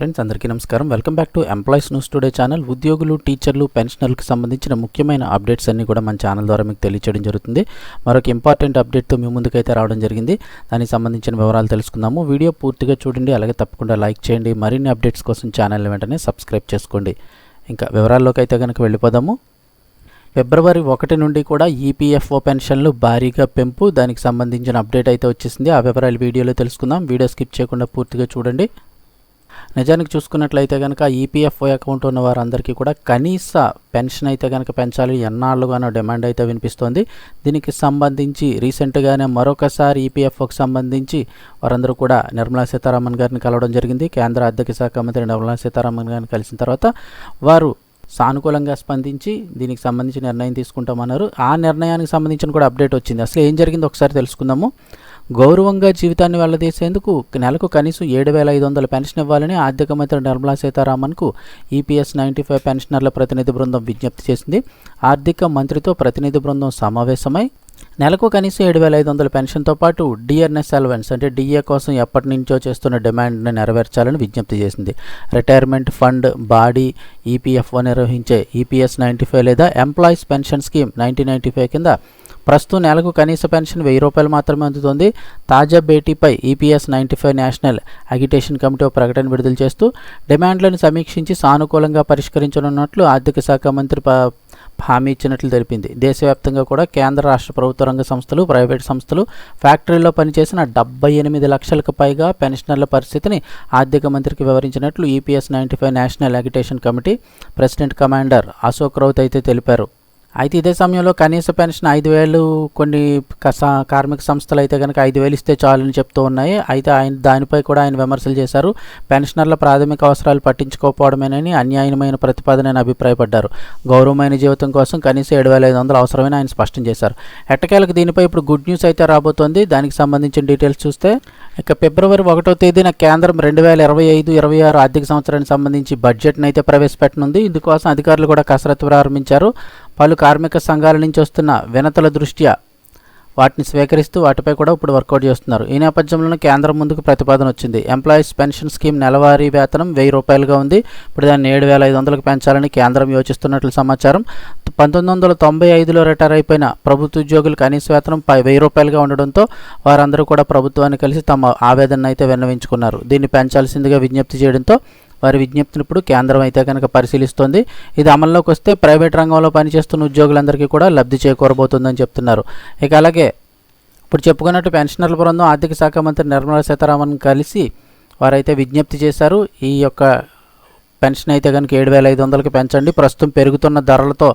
Friends అందరికీ నమస్కారం. Welcome back to employees news today channel ఉద్యోగులు టీచర్లు పెన్షనర్లకు సంబంధించిన ముఖ్యమైన అప్డేట్స్ అన్నీ కూడా మన ఛానల్ ద్వారా మీకు తెలియచేయడం జరుగుతుంది. మరొక ఇంపార్టెంట్ అప్డేట్తో మీ ముందుకైతే రావడం జరిగింది. దానికి సంబంధించిన వివరాలు తెలుసుకుందాము. వీడియో పూర్తిగా చూడండి అలాగే తప్పకుండా లైక్ చేయండి. మరిన్ని అప్డేట్స్ కోసం ఛానల్ వెంటనే సబ్స్క్రైబ్ చేసుకోండి. ఇంకా వివరాల్లోకి అయితే కనుక వెళ్ళిపోదాము. ఫిబ్రవరి ఒకటి నుండి కూడా ఈపీఎఫ్ఓ పెన్షన్లు భారీగా పెంపు. దానికి సంబంధించిన అప్డేట్ అయితే వచ్చేసింది. ఆ వివరాలు వీడియోలో తెలుసుకుందాం. వీడియో స్కిప్ చేయకుండా పూర్తిగా చూడండి. నిజానికి చూసుకున్నట్లయితే కనుక ఈపీఎఫ్ఓ అకౌంట్ ఉన్న వారందరికీ కూడా కనీస పెన్షన్ అయితే కనుక పెంచాలి. ఎన్నాళ్ళుగానో డిమాండ్ అయితే వినిపిస్తోంది. దీనికి సంబంధించి రీసెంట్గానే మరొకసారి ఈపీఎఫ్ఓకి సంబంధించి వారందరూ కూడా నిర్మలా సీతారామన్ గారిని కలవడం జరిగింది. కేంద్ర ఆర్థిక శాఖ మంత్రి నిర్మలా సీతారామన్ గారిని కలిసిన తర్వాత వారు సానుకూలంగా స్పందించి దీనికి సంబంధించి నిర్ణయం తీసుకుంటామన్నారు. ఆ నిర్ణయానికి సంబంధించిన కూడా అప్డేట్ వచ్చింది. అసలు ఏం జరిగిందో ఒకసారి తెలుసుకుందాము. గౌరవంగా జీవితాన్ని వెళ్ళదీసేందుకు నెలకు కనీసం ఏడు వేల ఐదు వందల పెన్షన్ ఇవ్వాలని ఆర్థిక మంత్రి నిర్మలా సీతారామన్కు ఈపీఎస్ నైంటీ ఫైవ్ పెన్షనర్ల ప్రతినిధి బృందం విజ్ఞప్తి చేసింది. ఆర్థిక మంత్రితో ప్రతినిధి బృందం సమావేశమై నెలకు కనీసం ఏడు వేల ఐదు వందల పెన్షన్తో పాటు డిఆర్ఎస్ అలవెన్స్ అంటే డిఏ కోసం ఎప్పటి నుంచో చేస్తున్న డిమాండ్ని నెరవేర్చాలని విజ్ఞప్తి చేసింది. రిటైర్మెంట్ ఫండ్ బాడీ ఈపీఎఫ్ఓ నిర్వహించే ఈపీఎస్ నైంటీ ఫైవ్ లేదా employees pension scheme nineteen ninety five కింద ప్రస్తుతం నెలకు కనీస పెన్షన్ వెయ్యి రూపాయలు మాత్రమే అందుతుంది. తాజా భేటీపై EPS ninety five national agitation committee ఒక ప్రకటన విడుదల చేస్తూ డిమాండ్లను సమీక్షించి సానుకూలంగా పరిష్కరించనున్నట్లు ఆర్థిక శాఖ మంత్రి హామీ ఇచ్చినట్లు తెలిపింది. దేశవ్యాప్తంగా కూడా కేంద్ర రాష్ట్ర ప్రభుత్వ రంగ సంస్థలు ప్రైవేట్ సంస్థలు ఫ్యాక్టరీలో పనిచేసిన డెబ్బై ఎనిమిది లక్షలకు పైగా పెన్షనర్ల పరిస్థితిని ఆర్థిక మంత్రికి వివరించినట్లు EPS ninety five national agitation committee president commander Ashok Raut అయితే తెలిపారు. అయితే ఇదే సమయంలో కనీస పెన్షన్ ఐదు వేలు కొన్ని కార్మిక సంస్థలు అయితే కనుక ఐదు వేలు ఇస్తే చాలని చెప్తూ ఉన్నాయి. అయితే ఆయన దానిపై కూడా ఆయన విమర్శలు చేశారు. పెన్షనర్ల ప్రాథమిక అవసరాలు పట్టించుకోకపోవడమేనని అన్యాయమైన ప్రతిపాదన అభిప్రాయపడ్డారు. గౌరవమైన జీవితం కోసం కనీసం ఏడు వేల ఐదు వందలు అవసరమని ఆయన స్పష్టం చేశారు. ఎట్టకేలకు దీనిపై ఇప్పుడు గుడ్ న్యూస్ అయితే రాబోతోంది. దానికి సంబంధించిన డీటెయిల్స్ చూస్తే ఇక ఫిబ్రవరి ఒకటో తేదీన కేంద్రం రెండు వేల ఇరవై ఐదు ఇరవై ఆరు ఆర్థిక సంవత్సరానికి సంబంధించి బడ్జెట్ను అయితే ప్రవేశపెట్టనుంది. ఇందుకోసం అధికారులు కూడా కసరత్తు ప్రారంభించారు. పలు కార్మిక సంఘాల నుంచి వస్తున్న వినతుల దృష్ట్యా వాటిని స్వీకరిస్తూ వాటిపై కూడా ఇప్పుడు వర్కౌట్ చేస్తున్నారు. ఈ నేపథ్యంలోనే కేంద్రం ముందుకు ప్రతిపాదన వచ్చింది. ఎంప్లాయీస్ పెన్షన్ స్కీమ్ నెలవారీ వేతనం వెయ్యి రూపాయలుగా ఉంది. ఇప్పుడు దాన్ని ఏడు వేల ఐదు వందలకు పెంచాలని కేంద్రం యోచిస్తున్నట్లు సమాచారం. పంతొమ్మిది వందల తొంభై ఐదులో రిటైర్ అయిపోయిన ప్రభుత్వ ఉద్యోగులు కనీస వేతనం పై వెయ్యి రూపాయలుగా ఉండడంతో వారందరూ కూడా ప్రభుత్వాన్ని కలిసి తమ ఆవేదన అయితే విన్నవించుకున్నారు. దీన్ని పెంచాల్సిందిగా విజ్ఞప్తి చేయడంతో వారి విజ్ఞప్తిని ఇప్పుడు కేంద్రం అయితే కనుక పరిశీలిస్తోంది. ఇది అమల్లోకి వస్తే ప్రైవేట్ రంగంలో పనిచేస్తున్న ఉద్యోగులందరికీ కూడా లబ్ధి చేకూరబోతుందని చెప్తున్నారు. ఇక అలాగే ఇప్పుడు చెప్పుకున్నట్టు పెన్షనర్ల బృందం ఆర్థిక శాఖ మంత్రి నిర్మలా సీతారామన్ కలిసి వారైతే విజ్ఞప్తి చేశారు. ఈ యొక్క పెన్షన్ అయితే కనుక ఏడు వేల ఐదు వందలకి పెంచండి. ప్రస్తుతం పెరుగుతున్న ధరలతో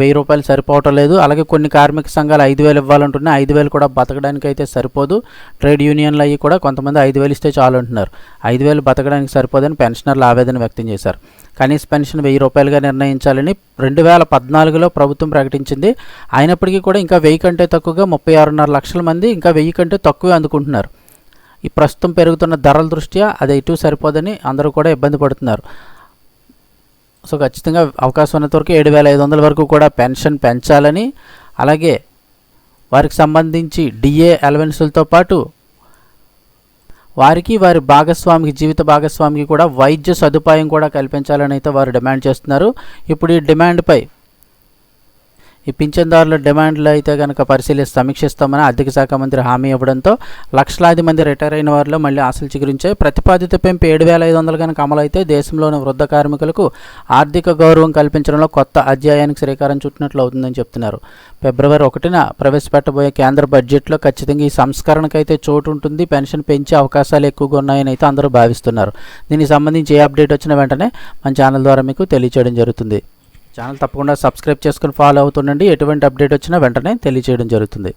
వెయ్యి రూపాయలు సరిపోవటం లేదు. అలాగే కొన్ని కార్మిక సంఘాలు ఐదు వేలు ఇవ్వాలంటున్నాయి. ఐదు వేలు కూడా బతకడానికి అయితే సరిపోదు. ట్రేడ్ యూనియన్లు అవి కూడా కొంతమంది ఐదు వేలు ఇస్తే చాలు అంటున్నారు. ఐదు వేలు బతకడానికి సరిపోదని పెన్షనర్లు ఆవేదన వ్యక్తం చేశారు. కనీస పెన్షన్ వెయ్యి రూపాయలుగా నిర్ణయించాలని రెండు వేల పద్నాలుగులో ప్రభుత్వం ప్రకటించింది. అయినప్పటికీ కూడా ఇంకా వెయ్యి కంటే తక్కువగా ముప్పై ఆరున్నర లక్షల మంది ఇంకా వెయ్యి కంటే తక్కువే అందుకుంటున్నారు. ఈ ప్రస్తుతం పెరుగుతున్న ధరల దృష్ట్యా అది ఇటు సరిపోదని అందరూ కూడా ఇబ్బంది పడుతున్నారు. సో ఖచ్చితంగా అవకాశం ఉన్నంత వరకు ఏడు వేల ఐదు వందల వరకు కూడా పెన్షన్ పెంచాలని అలాగే వారికి సంబంధించి డిఏ అలవెన్సులతో పాటు వారికి వారి భాగస్వామికి జీవిత భాగస్వామికి కూడా వైద్య సదుపాయం కూడా కల్పించాలని అయితే వారు డిమాండ్ చేస్తున్నారు. ఇప్పుడు ఈ డిమాండ్పై ఈ పింఛన్దారుల డిమాండ్లు అయితే కనుక పరిశీలిస్తే సమీక్షిస్తామని ఆర్థిక శాఖ మంత్రి హామీ ఇవ్వడంతో లక్షలాది మంది రిటైర్ అయిన వారిలో మళ్ళీ ఆశలు చిగురించాయి. ప్రతిపాదిత పెంపు ఏడు వేల ఐదు వందలు కనుక అమలైతే దేశంలోని వృద్ధ కార్మికులకు ఆర్థిక గౌరవం కల్పించడంలో కొత్త అధ్యాయానికి శ్రీకారం చుట్టినట్లు అవుతుందని చెప్తున్నారు. ఫిబ్రవరి ఒకటిన ప్రవేశపెట్టబోయే కేంద్ర బడ్జెట్లో ఖచ్చితంగా ఈ సంస్కరణకైతే చోటు ఉంటుంది. పెన్షన్ పెంచే అవకాశాలు ఎక్కువగా ఉన్నాయని అయితే అందరూ భావిస్తున్నారు. దీనికి సంబంధించి ఏ అప్డేట్ వచ్చిన వెంటనే మన ఛానల్ ద్వారా మీకు తెలియచేయడం జరుగుతుంది. ఛానల్ తప్పకుండా సబ్స్క్రైబ్ చేసుకుని ఫాలో అవుతుండండి. ఎటువంటి అప్డేట్ వచ్చినా వెంటనే తెలియజేయడం జరుగుతుంది.